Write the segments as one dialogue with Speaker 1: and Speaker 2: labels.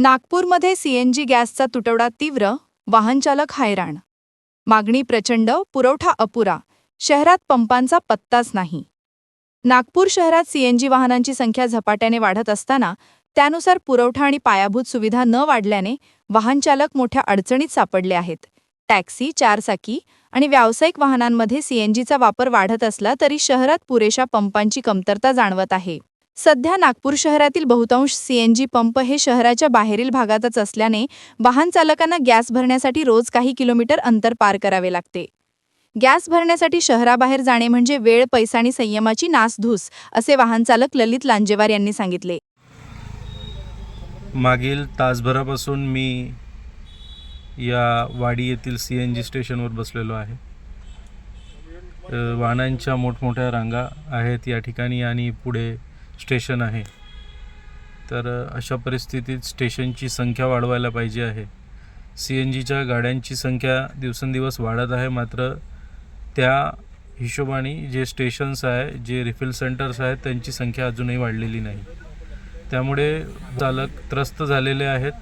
Speaker 1: नागपूरमध्ये सीएनजी गॅसचा तुटवडा तीव्र वाहनचालक हैराण. मागणी प्रचंड पुरवठा अपुरा शहरात पंपांचा पत्ताच नाही. नागपूर शहरात सीएनजी वाहनांची संख्या झपाट्याने वाढत असताना त्यानुसार पुरवठा आणि पायाभूत सुविधा न वाढल्याने वाहनचालक मोठ्या अडचणीत सापडले आहेत. टॅक्सी चारचाकी आणि व्यावसायिक वाहनांमध्ये सीएनजीचा वापर वाढत असला तरी शहरात पुरेशा पंपांची कमतरता जाणवत आहे. सध्या नागपूर शहरातील बहुतांश सीएनजी पंप हे शहराच्या बाहेरील भागातच असल्याने वाहन चालकांना गॅस भरण्यासाठी रोज काही किलोमीटर अंतर पार करावे लागते. गॅस भरण्यासाठी शहराबाहेर जाणे म्हणजे वेळ पैसा आणि संयमाची नासधूस असे वाहन चालक ललित लांजेवार यांनी सांगितले.
Speaker 2: मागील तासभरापासून मी या वाडी येथील सी एन जी स्टेशनवर बसलेलो आहे. वाहनांच्या मोठमोठ्या रांगा आहेत या ठिकाणी आणि पुढे स्टेशन आहे. तर अशा परिस्थितीत स्टेशनची संख्या वाढवायला पाहिजे आहे. सी एन जीच्या गाड्यांची संख्या दिवसेंदिवस वाढत आहे मात्र त्या हिशोबाने जे स्टेशन्स आहे जे रिफिल सेंटर्स आहेत त्यांची संख्या अजूनही वाढलेली नाही. त्यामुळे चालक त्रस्त झालेले आहेत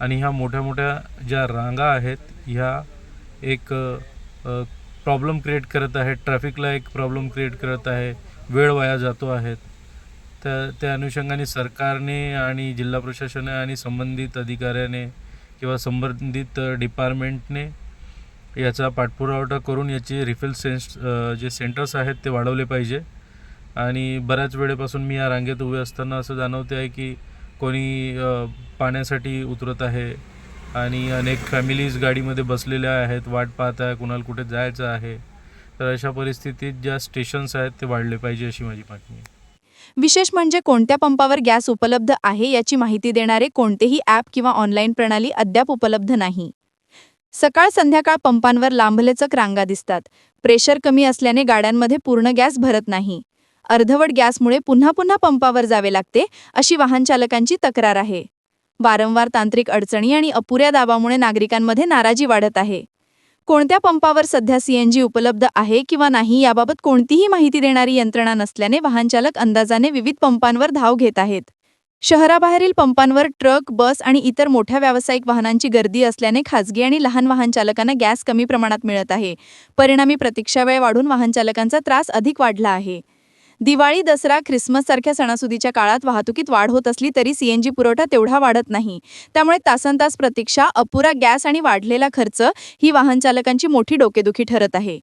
Speaker 2: आणि ह्या मोठ्या मोठ्या ज्या रांगा आहेत ह्या एक प्रॉब्लेम क्रिएट करत आहेत. ट्रॅफिकला एक प्रॉब्लेम क्रिएट करत आहे. वेळ वाया जातो आहेत तर त्या अनुषंगाने सरकारने आणि जिल्हा प्रशासनाने आणि संबंधित अधिकाऱ्याने किंवा संबंधित डिपार्टमेंटने याचा पाठपुरावठा करून याचे रिफिल सेन्स जे सेंटर्स आहेत ते वाढवले पाहिजे. आणि बऱ्याच वेळेपासून मी या रांगेत उभे असताना असं जाणवते आहे की कोणी पाण्यासाठी उतरत आहे आणि अनेक फॅमिलीज गाडीमध्ये बसलेल्या आहेत वाट पाहत आहे कुणाला कुठे जायचं आहे. तर अशा परिस्थितीत ज्या स्टेशन्स आहेत ते वाढले पाहिजे अशी माझी मागणी आहे.
Speaker 1: विशेष म्हणजे कोणत्या पंपावर गॅस उपलब्ध आहे याची माहिती देणारे कोणतेही ॲप किंवा ऑनलाईन प्रणाली अद्याप उपलब्ध नाही. सकाळ संध्याकाळ पंपांवर लांबलेचक रांगा दिसतात. प्रेशर कमी असल्याने गाड्यांमध्ये पूर्ण गॅस भरत नाही. अर्धवट गॅसमुळे पुन्हा पुन्हा पंपावर जावे लागते अशी वाहनचालकांची तक्रार आहे. वारंवार तांत्रिक अडचणी आणि अपुऱ्या दाबामुळे नागरिकांमध्ये नाराजी वाढत आहे. कोणत्या पंपावर सध्या सीएनजी उपलब्ध आहे किंवा नाही याबाबत कोणतीही माहिती देणारी यंत्रणा नसल्याने वाहनचालक अंदाजाने विविध पंपांवर धाव घेत आहेत. शहराबाहेरील पंपांवर ट्रक बस आणि इतर मोठ्या व्यावसायिक वाहनांची गर्दी असल्याने खासगी आणि लहान वाहनचालकांना गॅस कमी प्रमाणात मिळत आहे. परिणामी प्रतीक्षा वेळ वाढून वाहनचालकांचा त्रास अधिक वाढला आहे. दिवाळी दसरा ख्रिसमस सारख्या सणासुदीच्या काळात वाहतुकीत वाढ होत असली तरी सीएनजी पुरवठा तेवढा वाढत नाही. त्यामुळे तासनतास प्रतीक्षा अपुरा गॅस आणि वाढलेला खर्च ही वाहन चालकांची मोठी डोकेदुखी ठरत आहे.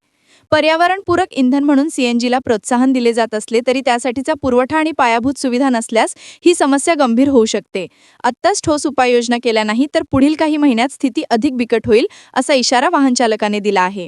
Speaker 1: पर्यावरणपूरक इंधन म्हणून सीएनजीला प्रोत्साहन दिले जात असले तरी त्यासाठीचा पुरवठा आणि पायाभूत सुविधा नसल्यास ही समस्या गंभीर होऊ शकते. आत्ताच ठोस उपाययोजना केल्या नाही तर पुढील काही महिन्यात स्थिती अधिक बिकट होईल असा इशारा वाहन चालकाने दिला आहे.